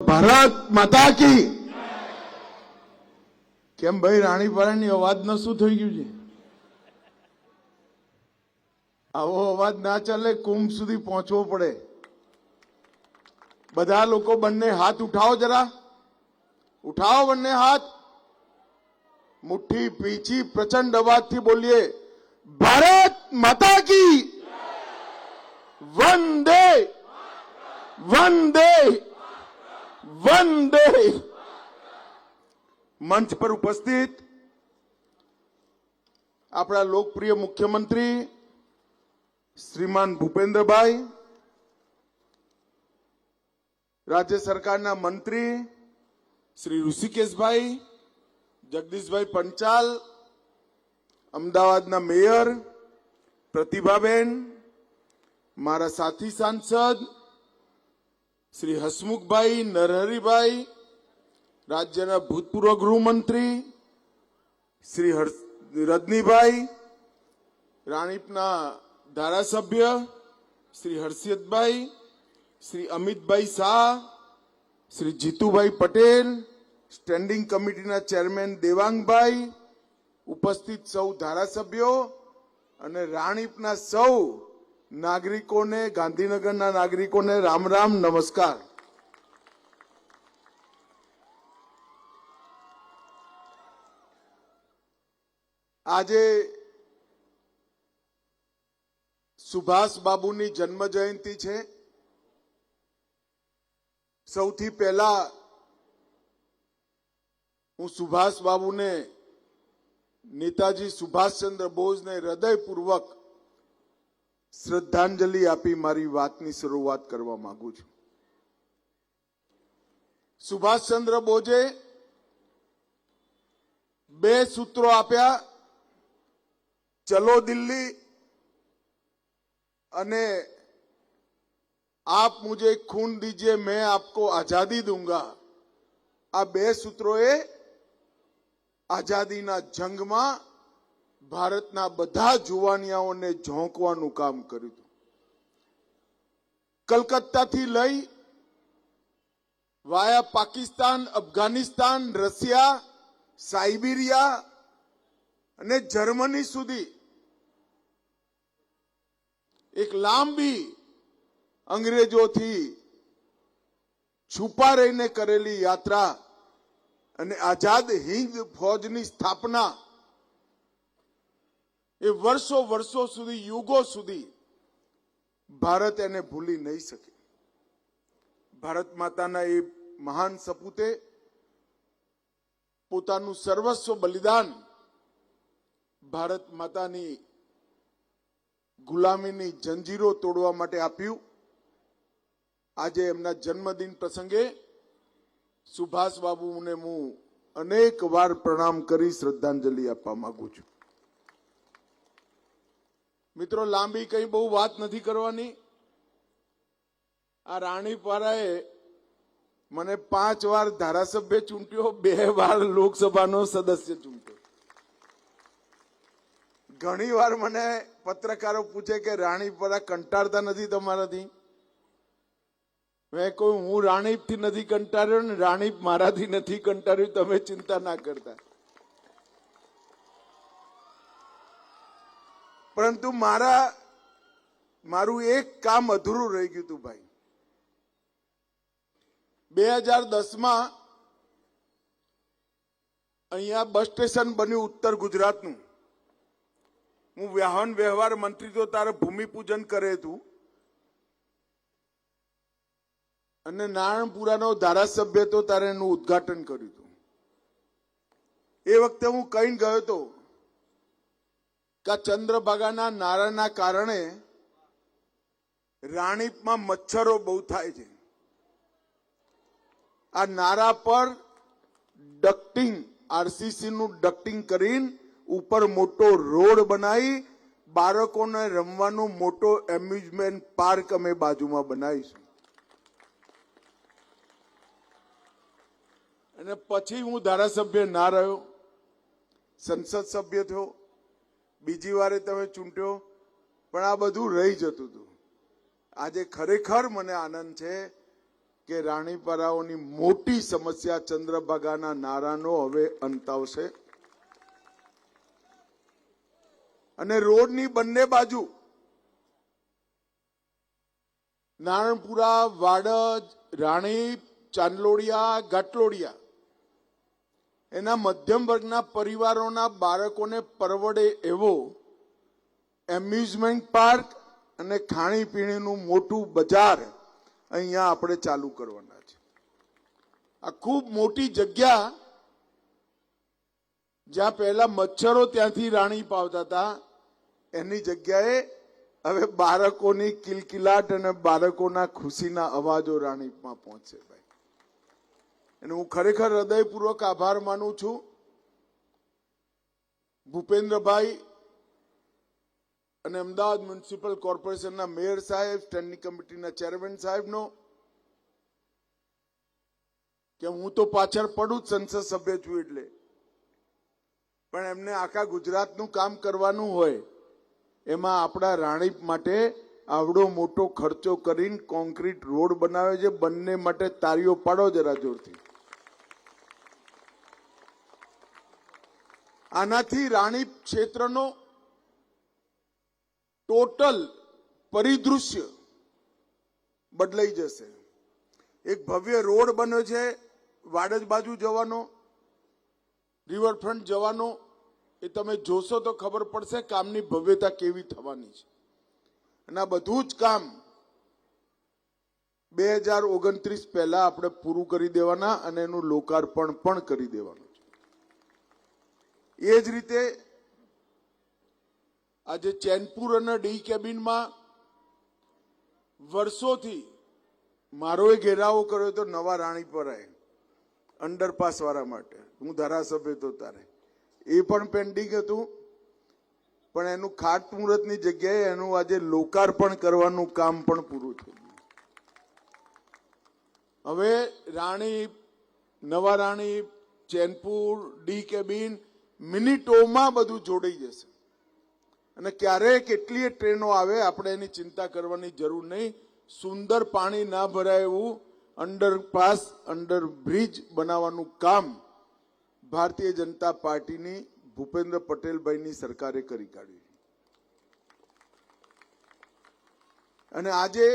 ભારત માતા કેમ ભાઈ રાણીપારાની અવાજનો શું થઈ ગયું છે? આવો અવાજ ના ચાલે, કુંભ સુધી પહોંચવો પડે. બધા લોકો બંને હાથ ઉઠાવો જરા. ઉઠાવો બંને હાથ. મુઠ્ઠી પીછી પ્રચંડ અવાજથી બોલીએ, ભારત માતા કી. વંદે. વંદે. વંદે મંચ પર ઉપસ્થિત આપણા લોકપ્રિય મુખ્યમંત્રી શ્રીમાન ભૂપેન્દ્રભાઈ, રાજ્ય સરકારના મંત્રી શ્રી ઋષિકેશભાઈ, જગદીશભાઈ પંચાલ, અમદાવાદના મેયર પ્રતિભાબેન, મારા સાથી સાંસદ શ્રી હસમુખભાઈ, નરહરીભાઈ, રાજ્યના ભૂતપૂર્વ ગૃહમંત્રી, શ્રી રજનીભાઈ, રાણીપના ધારાસભ્ય, શ્રી હર્ષિયતભાઈ શ્રી અમિતભાઈ શાહ, શ્રી જીતુભાઈ પટેલ, સ્ટેન્ડિંગ કમિટીના ચેરમેન દેવાંગભાઈ, ઉપસ્થિત સૌ ધારાસભ્યો અને રાણીપના સૌ નાગરિકોને, ગાંધીનગરના નાગરિકોને રામ રામ, નમસ્કાર. આજે સુભાષ બાબુની જન્મ જયંતિ છે. સૌથી પહેલા હું સુભાષ બાબુને, નેતાજી સુભાષચંદ્ર બોઝને હૃદયપૂર્વક શ્રદ્ધાંજલિ આપી મારી વાતની શરૂઆત કરવા માંગુ છું. સુભાષચંદ્ર બોઝે બે સૂત્રો આપ્યા. ચલો દિલ્હી અને આપ મુજે ખૂન દીજે, મેં આપકો આઝાદી દૂંગા. આ બે સૂત્રોએ આઝાદીના જંગમાં ભારતના બધા જુવાનિયાઓને ઝોંકવાનું કામ કર્યું હતું. કલકત્તાથી લઈ via Pakistan, Afghanistan, Russia, Siberia અને જર્મની સુધી એક લાંબી અંગ્રેજોથી છુપા રહીને કરેલી યાત્રા અને આઝાદ હિંદ ફોજની સ્થાપના એ વર્ષો વર્ષો સુધી, યુગો સુધી ભારત એને ભૂલી નહીં શકે. ભારત માતાના એ મહાન સપૂતે પોતાનું સર્વસ્વ બલિદાન ભારત માતાની ગુલામીની જંજીરો તોડવા માટે આપ્યું. આજે એમના જન્મદિન પ્રસંગે સુભાષ બાબુને હું અનેક વાર પ્રણામ કરી શ્રદ્ધાંજલિ આપવા માંગુ છું. મિત્રો, લાંબી કઈ બહુ વાત નથી કરવાની. આ રાણીપારાએ મને પાંચ વાર ધારાસભ્ય ચૂંટ્યો, બે વાર લોકસભાનો સદસ્ય ચૂંટ્યો. ઘણી વાર મને પત્રકારો પૂછે કે, રાણીપરા કંટાળતા નથી તમારાથી? મેં કહ્યું, હું રાણીપથી નથી કંટાળ્યો ને રાણીપ મારાથી નથી કંટાળ્યું, તમે ચિંતા ના કરતા. પરંતુ મારા, મારું એક કામ અધૂરું રહી ગયું હતું ભાઈ. બે હજાર દસમાં અહીંયા બસ સ્ટેશન બન્યું ઉત્તર ગુજરાતનું. હું વાહન વ્યવહાર મંત્રી તો તારે ભૂમિપૂજન કરે હતું અને નારણપુરાનો ધારાસભ્ય તો તારે એનું ઉદ્ઘાટન કર્યું હતું એ વખતે હું કહીને ગયો હતો કે ચંદ્રભાગાના નારાના કારણે રાણીપમાં મચ્છરો બહુ થાય છે. આ નારા પર ડક્ટિંગ આરસીસી નું ડક્ટિંગ કરીને ઉપર મોટો રોડ બનાવી બાળકોને રમવાનો મોટો એમ્યુઝમેન્ટ પાર્ક અમે બાજુમાં બનાવીશું. અને પછી હું ધારાસભ્ય ના રહ્યો, સંસદ સભ્ય થયો. બીજી વારે તમે ચૂંટ્યો, પણ આ બધું રહી જતું હતું. આજે ખરેખર મને આનંદ છે કે રાણીપરાઓની મોટી સમસ્યા ચંદ્રભાગાના નારાનો હવે અંત આવશે. અને રોડની બંને બાજુ, નારણપુરા, વાડજ, રાણી, ચાંદલોડિયા, ઘાટલોડિયા એના મધ્યમ વર્ગના પરિવારોના બાળકોને પરવડે એવો એમ્યુઝમેન્ટ પાર્ક અને ખાણીપીણીનું મોટું બજાર અહીંયા આપણે ચાલુ કરવાના છે. આ ખૂબ મોટી જગ્યા જ્યાં પહેલા મચ્છરો ત્યાંથી રાણી પાવતા હતા, એની જગ્યાએ હવે બાળકોની કિલકિલાટ અને બાળકોના ખુશીના અવાજો રાણીપમાં પહોંચશે ભાઈ. અને હું ખરેખર હૃદયપૂર્વક આભાર માનું છું. ભૂપેન્દ્રભાઈ અને અમદાવાદ મ્યુનિસિપલ કોર્પોરેશનના મેયર સાહેબ, સ્ટેન્ડિંગ કમિટીના ચેરમેન સાહેબનો, કે હું તો પાછળ પડું જ સંસદ સભ્ય છું એટલે. પણ એમને આખા ગુજરાતનું કામ કરવાનું હોય, એમાં આપણા રાણીપ માટે આવડો મોટો ખર્ચો કરીને કોન્ક્રીટ રોડ બનાવે છે. બંને માટે તારીઓ પાડો જરા જોરથી. આનાથી રાણી ક્ષેત્રનો ટોટલ પરિદૃશ્ય બદલાઈ જશે. એક ભવ્ય રોડ બન્યો છે, વાડજ બાજુ જવાનો, રિવરફ્રન્ટ જવાનો, એ તમે જોશો તો ખબર પડશે કામની ભવ્યતા કેવી થવાની છે. અને આ બધું જ કામ બે હજાર ઓગણત્રીસ પહેલા આપણે પૂરું કરી દેવાના અને એનું લોકાર્પણ પણ કરી દેવાનું. એ જ રીતે આજે ચેનપુર અને ડી કેબિનમાં વર્ષોથી મારો એ ઘેરાવો કર્યો તો નવા રાણી પર અંડરપાસ વાળા માટે. હું ધારાસભ્ય તો તારે. એ પણ પેન્ડિંગ હતું. પણ એનું ખાટમુહૂર્તની જગ્યાએ એનું આજે લોકાર્પણ કરવાનું કામ પણ પૂરું થયું. હવે રાણી, નવા રાણી, ચેનપુર, ડી કેબિન મિનિટોમાં બધું જોડાઈ જશે. અને ક્યારે કેટલી ટ્રેનો આવે, આપણે એની ચિંતા કરવાની જરૂર નહીં. સુંદર પાણી ના ભરાય એવું અંડરપાસ અંડર બ્રિજ બનાવવાનું કામ ભારતીય જનતા પાર્ટીની ભૂપેન્દ્ર પટેલભાઈની સરકારે કરી કાઢ્યું અને આજે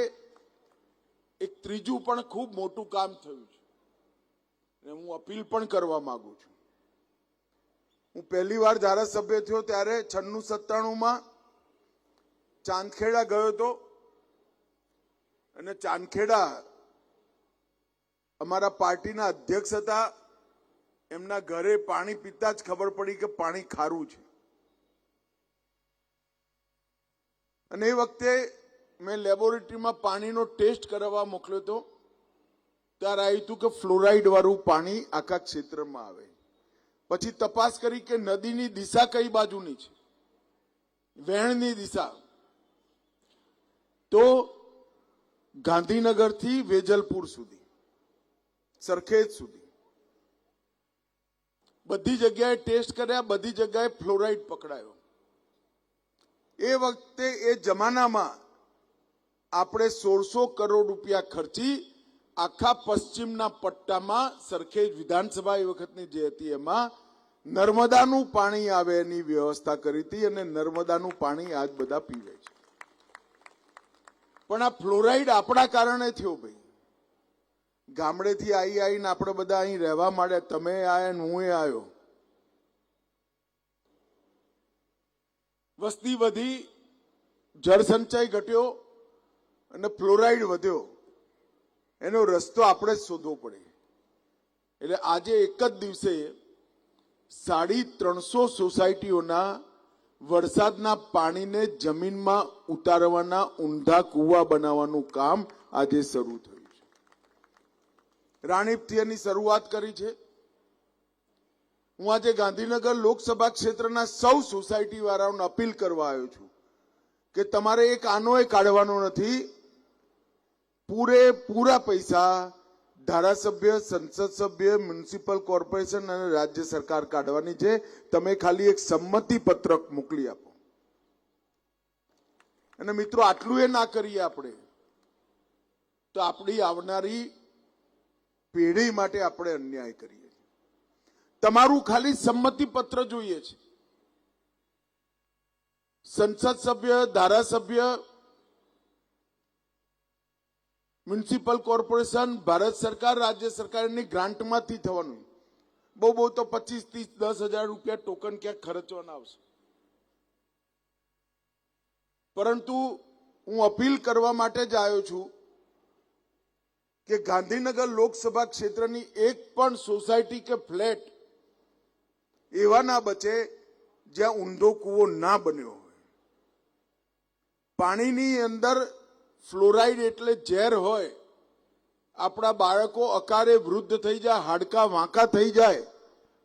એક ત્રીજું પણ ખૂબ મોટું કામ થયું છે. અને હું અપીલ પણ કરવા માંગુ છું. હું પહેલી વાર ધારાસભ્ય થયો ત્યારે છન્નું સત્તાણુંમાં ચાંદખેડા ગયો હતો. અને ચાંદખેડા અમારા પાર્ટીના અધ્યક્ષ હતા. એમના ઘરે પાણી પીતા જ ખબર પડી કે પાણી ખારું છે. અને એ વખતે મેં લેબોરેટરીમાં પાણીનો ટેસ્ટ કરાવવા મોકલ્યો હતો. ત્યારે આવ્યું હતું કે ફ્લોરાઇડ વાળું પાણી આખા ક્ષેત્રમાં આવે. પછી તપાસ કરી કે નદીની દિશા કઈ બાજુની છે? વહેણની દિશા. તો ગાંધીનગરથી વેજલપુર સુધી, સરખેજ સુધી. બધી જગ્યાએ ટેસ્ટ કર્યા, બધી જગ્યાએ ફ્લોરાઇડ પકડાયો. એ વખતે એ જમાનામાં આપણે સોળસો કરોડ રૂપિયા ખર્ચી આખા પશ્ચિમના પટ્ટામાં સરખેજ વિધાનસભા એ વખતની જે હતી એમાં નર્મદાનું પાણી આવે એની વ્યવસ્થા કરી હતી અને નર્મદાનું પાણી આજ બધા પીવે છે. પણ આ ફ્લોરાઇડ આપણા કારણે થયો ભાઈ. ગામડેથી આવી આવીને આપણે બધા અહીં રહેવા માંડ્યા. તમે આવ્યા ને હું આવ્યો વસ્તી વધી, જળ સંચય ઘટ્યો અને ફ્લોરાઇડ વધ્યો. એનો રસ્તો આપણે જ શોધવો પડે. એટલે આજે એક જ દિવસે સાડી ત્રણસો સોસાયટીઓના વરસાદના પાણીને જમીનમાં ઉતારવાના ઊંધા કૂવા બનાવવાનું કામ આજે શરૂ થયું છે. રાણીપથી એની શરૂઆત કરી છે. હું આજે ગાંધીનગર લોકસભા ક્ષેત્રના સૌ સોસાયટી વાળાઓને અપીલ કરવા આવ્યો છું કે તમારે એક આનોય કાઢવાનો નથી. પૂરેપૂરા પૈસા ધારાસભ્ય, સંસદ સભ્ય, મ્યુનિસિપલ કોર્પોરેશન અને રાજ્ય સરકાર કાઢવાની છે. તમે ખાલી એક સંમતિ પત્રક મોકલી આપો. અને મિત્રો, આટલું એ ના કરીએ આપણે. તો આપણી આવનારી પેઢી માટે આપણે અન્યાય કરીએ તમારું ખાલી સંમતિ પત્ર જોઈએ છે. સંસદ સભ્ય, ધારાસભ્ય મ્યુનિસિપલ કોર્પોરેશન ભારત સરકાર રાજ્ય સરકારની ગ્રાન્ટમાંથી થવાનું. બહુ બહુ તો પચીસ ત્રીસ દસ હજાર રૂપિયા ટોકન ક્યાંક ખર્ચવાના આવશે. પરંતુ હું અપીલ કરવા માટે જ આવ્યો છું કે ગાંધીનગર લોકસભા ક્ષેત્રની એક પણ સોસાયટી કે ફ્લેટ એવા ના બચે જ્યાં ઊંધો કૂવો ના બન્યો હોય. પાણીની અંદર ફ્લોરાઇડ એટલે ઝેર હોય, આપણા બાળકો અકારે વૃદ્ધ થઈ જાય, હાડકા વાંકા થઈ જાય,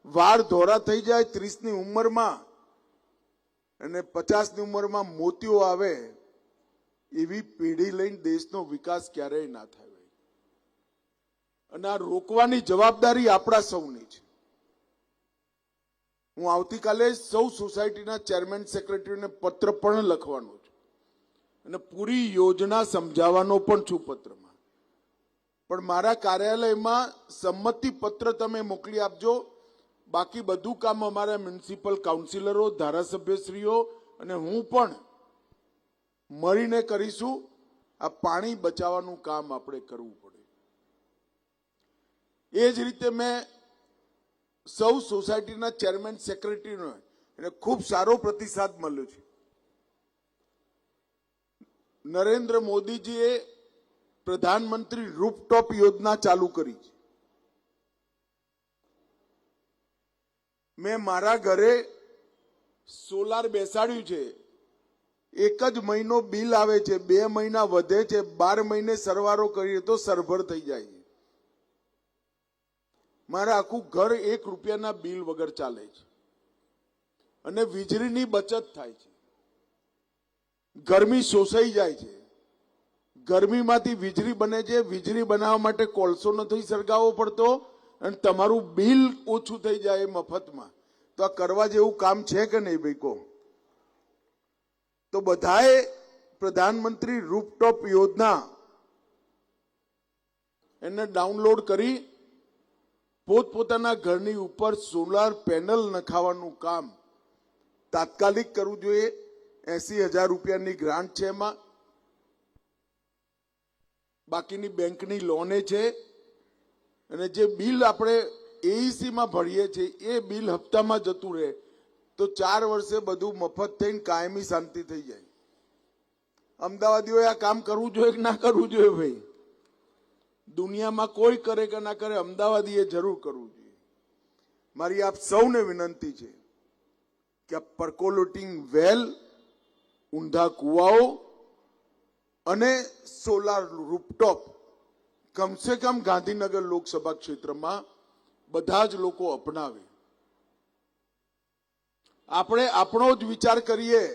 વાળ ધોરા થઈ જાય ત્રીસની ઉંમરમાં અને પચાસની ઉંમરમાં મોતીઓ આવે, એવી પેઢી લઈને દેશનો વિકાસ ક્યારેય ના થાય. અને આ રોકવાની જવાબદારી આપણા સૌની છે હું આવતીકાલે સૌ સોસાયટીના ચેરમેન સેક્રેટરીને પત્ર પણ લખવાનો અને પૂરી યોજના સમજાવવાનો પણ છું પત્રમાં. પણ મારા કાર્યાલયમાં સંમતિ પત્ર તમે મોકલી આપજો. બાકી બધું કામ અમારા મ્યુનિસિપલ કાઉન્સિલરો, ધારાસભ્યશ્રીઓ અને હું પણ મળીને કરીશું. આ પાણી બચાવવાનું કામ આપણે કરવું પડે. એ જ રીતે મેં સૌ સોસાયટીના ચેરમેન, સેક્રેટરીનો એને ખૂબ સારો પ્રતિસાદ મળ્યો છે. નરેન્દ્ર મોદીજીએ પ્રધાનમંત્રી રૂપટોપ યોજના ચાલુ કરી છે. મેં મારા ઘરે સોલાર બેસાડ્યું છે. એક જ મહિનો બિલ આવે છે, બે મહિના વધે છે, બાર મહિને સરવારો કરીએ તો સરભર થઈ જાય છે. મારે આખું ઘર એક રૂપિયાના બિલ વગર ચાલે છે. અને વીજળીની બચત થાય છે. ગરમી શોષાઈ જાય છે. ગરમીમાંથી વીજળી બને છે. વીજળી બનાવવા માટે કોલસો નથી સળગાવવો પડતો અને તમારું બિલ ઓછું થઈ જાય મફતમાં. તો આ કરવા જેવું કામ છે કે નહીં ભાઈ કહો તો બધાએ પ્રધાનમંત્રી રૂપટોપ યોજના એને ડાઉનલોડ કરી પોતપોતાના ઘરની ઉપર સોલાર પેનલ નખાવાનું કામ તાત્કાલિક કરવું જોઈએ. એસી હજાર રૂપિયાની ગ્રાન્ટ છે એમાં. બાકીની બેંકની લોને છે. અને જે બિલ આપણે એઈસીમાં ભરીએ છીએ, એ બિલ હપ્તામાં જતું રહે. તો ચાર વર્ષે બધું મફત થઈને કાયમી શાંતિ થઈ જાય. અમદાવાદીઓએ આ કામ કરવું જોઈએ કે ના કરવું જોઈએ ભાઈ? દુનિયામાં કોઈ કરે કે ના કરે, અમદાવાદીએ જરૂર કરવું જોઈએ. મારી આપ સૌને વિનંતી છે કે પર્કોલોટિંગ વેલ ઊંધા કુવાઓ અને સોલાર રૂપટોપ કમસે કમ ગાંધીનગર લોકસભા ક્ષેત્રમાં બધા જ લોકો અપનાવે. આપણે આપણો જ વિચાર કરીએ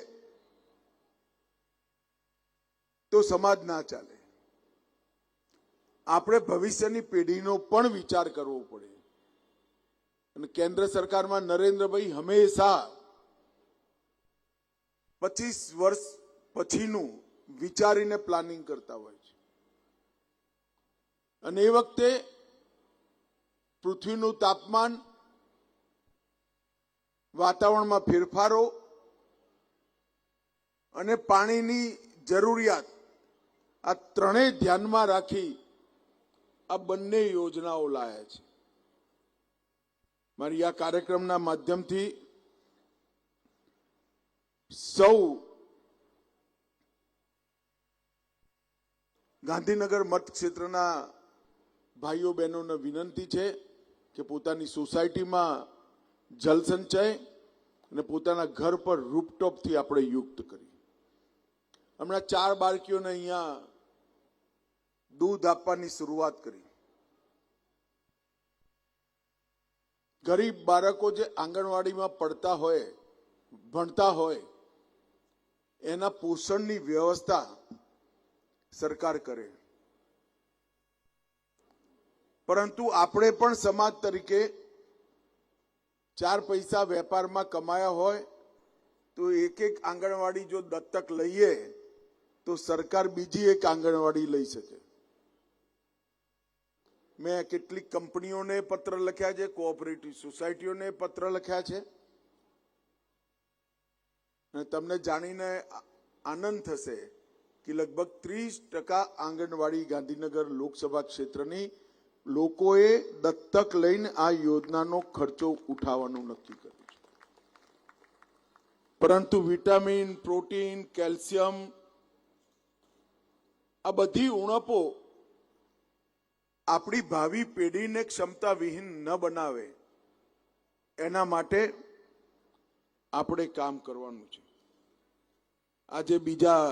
તો સમાજ ના ચાલે. આપણે ભવિષ્યની પેઢીનો પણ વિચાર કરવો પડે. અને કેન્દ્ર સરકારમાં નરેન્દ્રભાઈ હંમેશા પચીસ વર્ષ પછીનું વિચારીને પ્લાનિંગ કરતા હોય છે. અને એ વખતે પૃથ્વીનું તાપમાન, વાતાવરણમાં ફેરફારો અને પાણીની જરૂરિયાત, આ ત્રણેય ધ્યાનમાં રાખી આ બંને યોજનાઓ લાયા છે. મારી આ કાર્યક્રમના માધ્યમથી સૌ ગાંધીનગર મત ક્ષેત્રના ભાઈઓ બહેનોને વિનંતી છે કે પોતાની સોસાયટીમાં જલસંચય અને પોતાના ઘર પર રૂપટોપથી આપણે યુક્ત કરી હમણાં ચાર બાળકીઓને અહીંયા દૂધ આપવાની શરૂઆત કરી. ગરીબ બાળકો જે આંગણવાડીમાં પડતા હોય, ભણતા હોય એના પોષણની વ્યવસ્થા સરકાર કરે. પરંતુ આપણે પણ સમાજ તરીકે ચાર પૈસા વેપારમાં કમાયા હોય, તો એક એક આંગણવાડી જો દત્તક લઈએ, તો સરકાર બીજી એક આંગણવાડી લઈ શકે. મેં કેટલીક કંપનીઓને પત્ર લખ્યા છે, કોઓપરેટિવ સોસાયટીઓને પત્ર લખ્યા છે. તમને જાણીને આનંદ થશે કે લગભગ ત્રીસ ટકા આંગણવાડી ગાંધીનગર લોકસભા ક્ષેત્રની લોકોએ દત્તક લઈને આ યોજનાનો ખર્ચો ઉઠાવવાનું નક્કી કર્યું છે. પરંતુ વિટામિન, પ્રોટીન, કેલ્શિયમ, આ બધી ઉણપો આપણી ભાવિ પેઢીને ક્ષમતા વિહીન ન બનાવે એના માટે આપણે કામ કરવાનું છે. આજે બીજા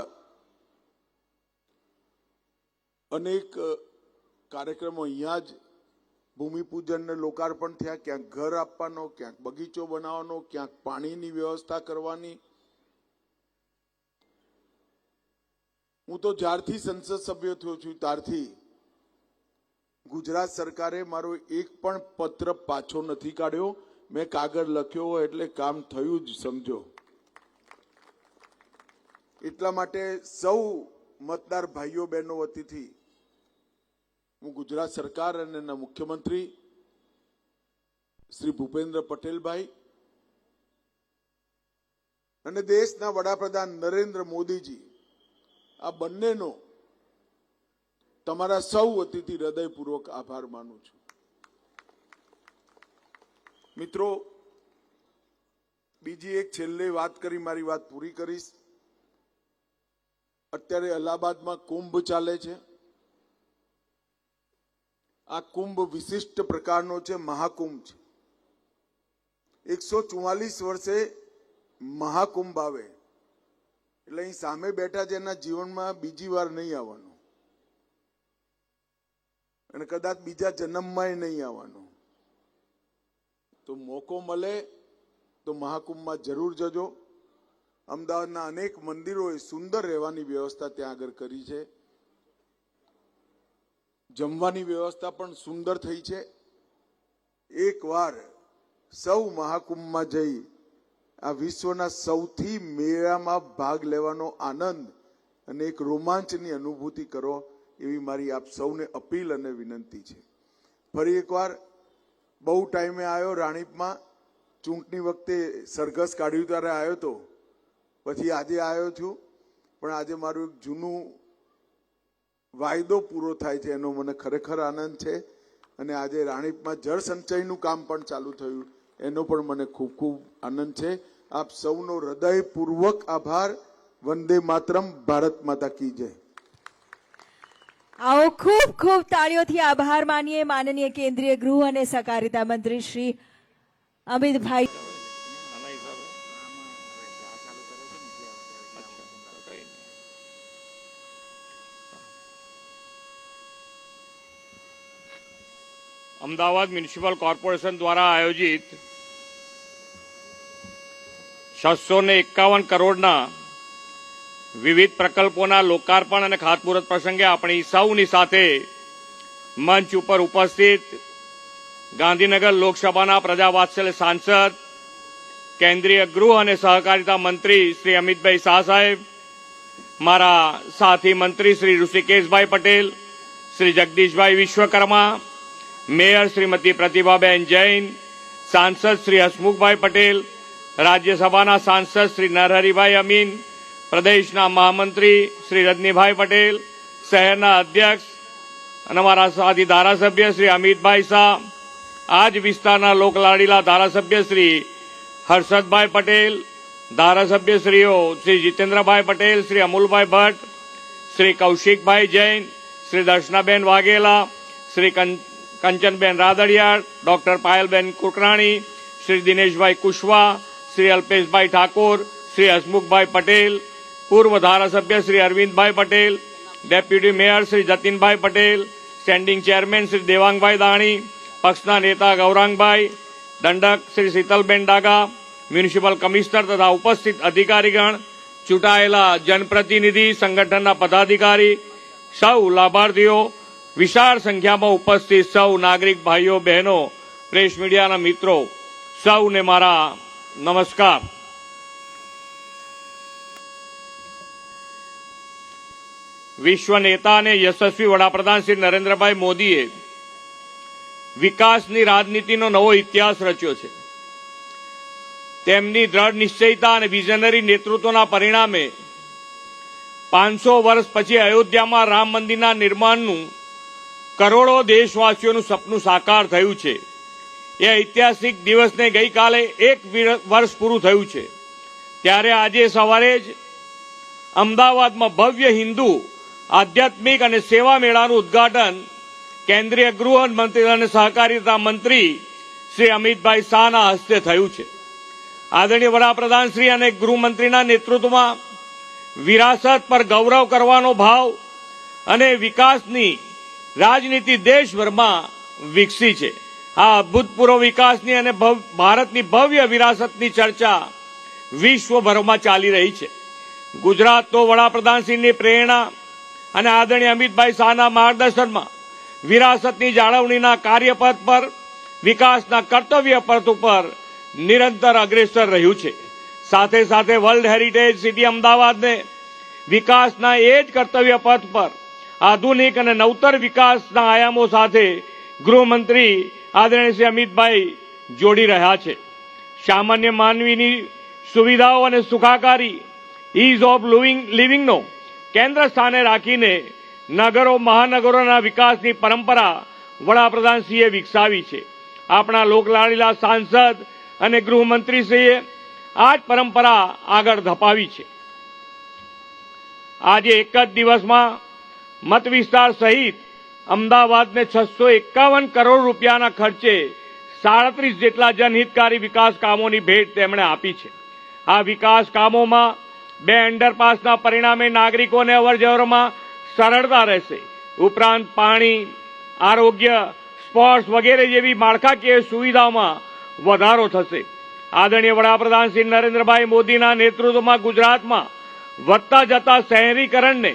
અનેક કાર્યક્રમો અહીંયા જ ભૂમિપૂજનને લોકાર્પણ થયા. ક્યાંક ઘર આપવાનો, ક્યાંક બગીચો બનાવવાનો, ક્યાંક પાણીની વ્યવસ્થા કરવાની. હું તો જ્યારથી સંસદ સભ્ય થયો છું, ત્યારથી ગુજરાત સરકારે મારો એક પણ પત્ર પાછો નથી કાઢ્યો. મેં કાગળ લખ્યો હોય એટલે કામ થયું જ, સમજો. એટલા માટે સૌ મતદાર ભાઈઓ, બહેનો વતીથી હું ગુજરાત સરકાર અને એના મુખ્યમંત્રી શ્રી ભૂપેન્દ્ર પટેલભાઈ અને દેશના વડાપ્રધાન નરેન્દ્ર મોદીજી, આ બંનેનો તમારા સૌ વતીથી હૃદયપૂર્વક આભાર માનું છું. મિત્રો, બીજી એક છેલ્લે વાત કરી, મારી વાત પૂરી કરીશ. અત્યારે અલ્હાબાદમાં કુંભ ચાલે છે. આ કુંભ વિશિષ્ટ પ્રકારનો છે, મહાકુંભ છે. એકસો ચુમ્માલીસ વર્ષે મહાકુંભ આવે. એટલે અહીં સામે બેઠા છે, એના જીવનમાં બીજી વાર નહીં આવવાનું. અને કદાચ બીજા જન્મમાં નહીં આવવાનું. તો મોકો મળે તો મહાકુંભમાં જરૂર જજો. અમદાવાદના અનેક મંદિરોએ સુંદર રહેવાની વ્યવસ્થા ત્યાં આગળ કરી છે. જમવાની વ્યવસ્થા પણ સુંદર થઈ છે. એકવાર સૌ મહાકુંભમાં જઈ આ વિશ્વના સૌથી મેળામાં ભાગ લેવાનો આનંદ અને એક રોમાંચની અનુભૂતિ કરો એવી મારી આપ સૌને અપીલ અને વિનંતી છે. ફરી એકવાર બહુ ટાઈમે આવ્યો રાણીપમાં. ચૂંટણી વખતે સરઘસ કાઢ્યું ત્યારે આવ્યો તો. પછી આજે આવ્યો છું. પણ આજે મારું એક જૂનું વાયદો પૂરો થાય છે, એનો મને ખરેખર આનંદ છે. અને આજે રાણીપમાં જળ સંચયનું કામ પણ ચાલુ થયું. એનો પણ મને ખૂબ ખૂબ આનંદ છે. આપ સૌનો હૃદયપૂર્વક આભાર. વંદે માતરમ. ભારત માતા કી જય. આવો ખૂબ ખૂબ તાળીઓથી આભાર માનીએ માનનીય કેન્દ્રીય ગૃહ અને સહકારિતા મંત્રી શ્રી અમિતભાઈ અમદાવાદ મ્યુનિસિપલ કોર્પોરેશન દ્વારા આયોજિત છસો ને એકાવન કરોડના વિવિધ પ્રકલ્પોના લોકાર્પણ અને ખાતમુહૂર્ત પ્રસંગે આપણી સૌની સાથે મંચ ઉપર ઉપસ્થિત ગાંધીનગર લોકસભાના પ્રજાવાત્સલ્ય સાંસદ, કેન્દ્રીય ગૃહ અને સહકારિતા મંત્રી શ્રી અમિતભાઈ શાહ સાહેબ, મારા સાથી મંત્રી શ્રી ઋષિકેશભાઈ પટેલ, શ્રી જગદીશભાઈ વિશ્વકર્મા, મેયર શ્રીમતી પ્રતિભાબેન જૈન, સાંસદ શ્રી હસમુખભાઈ પટેલ, રાજ્યસભાના સાંસદ શ્રી નરહરિભાઈ અમીન પ્રદેશના મહામંત્રી શ્રી રજનીભાઈ પટેલ, શહેરના અધ્યક્ષ અને અમારા સાથી ધારાસભ્ય શ્રી અમિતભાઈ શાહ આ જ વિસ્તારના લોકલાડીલા ધારાસભ્ય શ્રી હર્ષદભાઈ પટેલ, ધારાસભ્યશ્રીઓ શ્રી જીતેન્દ્રભાઈ પટેલ, શ્રી અમુલભાઈ ભટ્ટ, શ્રી કૌશિકભાઈ જૈન, શ્રી દર્શનાબેન વાઘેલા, શ્રી કંચનબેન રાદડિયાળ, ડોક્ટર પાયલબેન કુકરાણી શ્રી દિનેશભાઈ કુશવા, શ્રી અલ્પેશભાઈ ઠાકોર, શ્રી હસમુખભાઈ પટેલ પૂર્વ ધારાસભ્ય Shri Arvindbhai Patel, deputy mayor Shri Jatinbhai Patel, standing chairman Shri Devangbhai Dani, પક્ષના નેતા ગૌરાંગભાઈ, દંડક શ્રી શીતલબેન ડાગા, મ્યુનિસિપલ કમિશનર તથા ઉપસ્થિત અધિકારીગણ, ચૂંટાયેલા જનપ્રતિનિધિ, સંગઠનના પદાધિકારી, સૌ લાભાર્થીઓ, વિશાળ સંખ્યામાં ઉપસ્થિત સૌ નાગરિક ભાઈઓ, બહેનો, પ્રેસ મીડિયાના મિત્રો, સૌને મારા નમસ્કાર. વિશ્વ નેતા અને યશસ્વી વડાપ્રધાન શ્રી નરેન્દ્રભાઈ મોદીએ વિકાસની રાજનીતિનો નવો ઇતિહાસ રચ્યો છે. તેમની દ્રઢ નિશ્ચયતા અને વિઝનરી નેતૃત્વના પરિણામે પાંચસો વર્ષ પછી અયોધ્યામાં રામ મંદિરના નિર્માણનું કરોડો દેશવાસીઓનું સપનું સાકાર થયું છે. એ ઐતિહાસિક દિવસને ગઈકાલે એક વર્ષ પૂરું થયું છે. ત્યારે આજે સવારે જ અમદાવાદમાં ભવ્ય હિન્દુ આધ્યાત્મિક અને સેવા મેળાનું ઉદ્ઘાટન કેન્દ્રીય ગૃહ મંત્રી અને સહકારિતા મંત્રી શ્રી અમિતભાઈ શાહના હસ્તે થયું છે. આદરણીય વડાપ્રધાન શ્રી અને ગૃહમંત્રીના નેતૃત્વમાં વિરાસત પર ગૌરવ કરવાનો ભાવ અને વિકાસની રાજનીતિ દેશભરમાં વિકસી છે. આ અભૂતપૂર્વ વિકાસની અને ભારતની ભવ્ય વિરાસતની ચર્ચા વિશ્વભરમાં ચાલી રહી છે. ગુજરાત તો વડાપ્રધાનશ્રીની પ્રેરણા અને આદરણીય અમિતભાઈ શાહના માર્ગદર્શનમાં વિરાસતની જાળવણીના કાર્યપથ પર, વિકાસના કર્તવ્ય પથ ઉપર નિરંતર અગ્રેસર રહ્યું છે. સાથે સાથે વર્લ્ડ હેરિટેજ સિટી અમદાવાદને વિકાસના એ જ કર્તવ્ય પથ પર આધુનિક અને નવતર વિકાસના આયામો સાથે ગૃહમંત્રી આદરણીય શ્રી અમિતભાઈ જોડી રહ્યા છે. સામાન્ય માનવીની સુવિધાઓ અને સુખાકારી ઇઝ ઓફ લિવિંગ લિવિંગનો કેન્દ્ર સ્થાને રાખીને નગરો, મહાનગરોના વિકાસની પરંપરા વડાપ્રધાનશ્રીએ વિકસાવી છે. આપણા લોકલાડીલા સાંસદ અને ગૃહમંત્રીશ્રીએ આ જ પરંપરા આગળ ધપાવી છે. આજે એક જ દિવસમાં મત વિસ્તાર સહિત અમદાવાદને છસો એકાવન કરોડ રૂપિયાના ખર્ચે સાડત્રીસ જેટલા જનહિતકારી વિકાસ કામોની ભેટ તેમણે આપી છે. આ વિકાસ કામોમાં બે અંડરપાસના પરિણામે નાગરિકોને અવરજવરમાં સરળતા રહેશે. ઉપરાંત પાણી, આરોગ્ય, સ્પોર્ટ્સ વગેરે જેવી માળખાકીય સુવિધાઓમાં વધારો થશે. આદરણીય વડાપ્રધાન શ્રી નરેન્દ્રભાઈ મોદીના નેતૃત્વમાં ગુજરાતમાં વધતા જતા શહેરીકરણને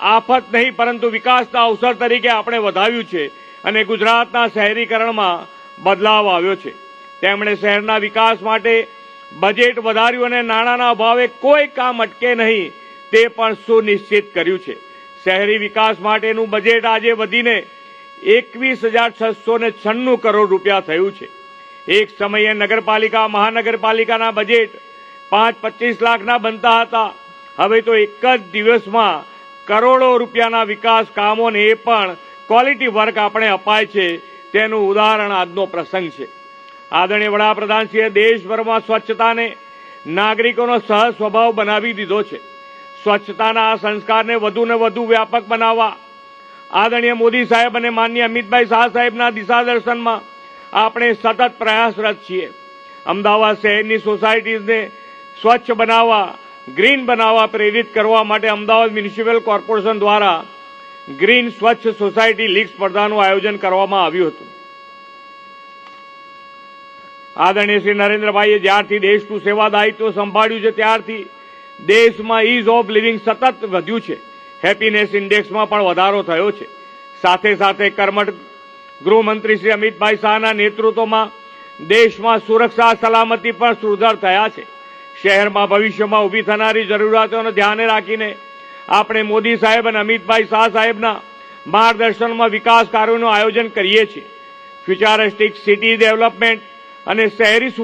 આફત નહીં, પરંતુ વિકાસના અવસર તરીકે આપણે વધાવ્યું છે અને ગુજરાતના શહેરીકરણમાં બદલાવ આવ્યો છે. તેમણે શહેરના વિકાસ માટે બજેટ વધાર્યું અને નાણાંના અભાવે કોઈ કામ અટકે નહીં, તે પણ સુનિશ્ચિત કર્યું છે. શહેરી વિકાસ માટેનું બજેટ આજે વધીને એકવીસ હજાર છસો ને છન્નું કરોડ રૂપિયા થયું છે. એક સમયે નગરપાલિકા, મહાનગરપાલિકાના બજેટ પાંચ પચીસ લાખના બનતા હતા. હવે તો એક જ દિવસમાં કરોડો રૂપિયાના વિકાસ કામોને પણ ક્વોલિટી વર્ક આપણે અપાય છે. તેનું ઉદાહરણ આજનો પ્રસંગ છે. આદરણીય વડાપ્રધાનશ્રીએ દેશભરમાં સ્વચ્છતાને નાગરિકોનો સહજ સ્વભાવ બનાવી દીધો છે. સ્વચ્છતાના આ સંસ્કારને વધુ ને વધુ વ્યાપક બનાવવા આદરણીય મોદી સાહેબ અને માનનીય અમિતભાઈ શાહ સાહેબના દિશાદર્શનમાં આપણે સતત પ્રયાસરત છીએ. અમદાવાદ શહેરની સોસાયટીઝને સ્વચ્છ બનાવવા, ગ્રીન બનાવવા પ્રેરિત કરવા માટે અમદાવાદ મ્યુનિસિપલ કોર્પોરેશન દ્વારા ગ્રીન સ્વચ્છ સોસાયટી લીગ સ્પર્ધાનું આયોજન કરવામાં આવ્યું હતું. આદરણીય શ્રી નરેન્દ્રભાઈએ જ્યારથી દેશનું સેવા દાયિત્વ સંભાળ્યું છે, ત્યારથી દેશમાં ઇઝ ઓફ લિવિંગ સતત વધ્યું છે. હેપીનેસ ઇન્ડેક્સમાં પણ વધારો થયો છે. સાથે સાથે કર્મઠ ગૃહમંત્રી શ્રી અમિતભાઈ શાહના નેતૃત્વમાં દેશમાં સુરક્ષા સલામતી પણ સુધાર થયા છે. શહેરમાં ભવિષ્યમાં ઊભી થનારી જરૂરિયાતોને ધ્યાને રાખીને આપણે મોદી સાહેબ અને અમિતભાઈ શાહ સાહેબના માર્ગદર્શનમાં વિકાસ કાર્યોનું આયોજન કરીએ છીએ. ફ્યુચરિસ્ટિક સિટી ડેવલપમેન્ટ અને શહેરી સુગમ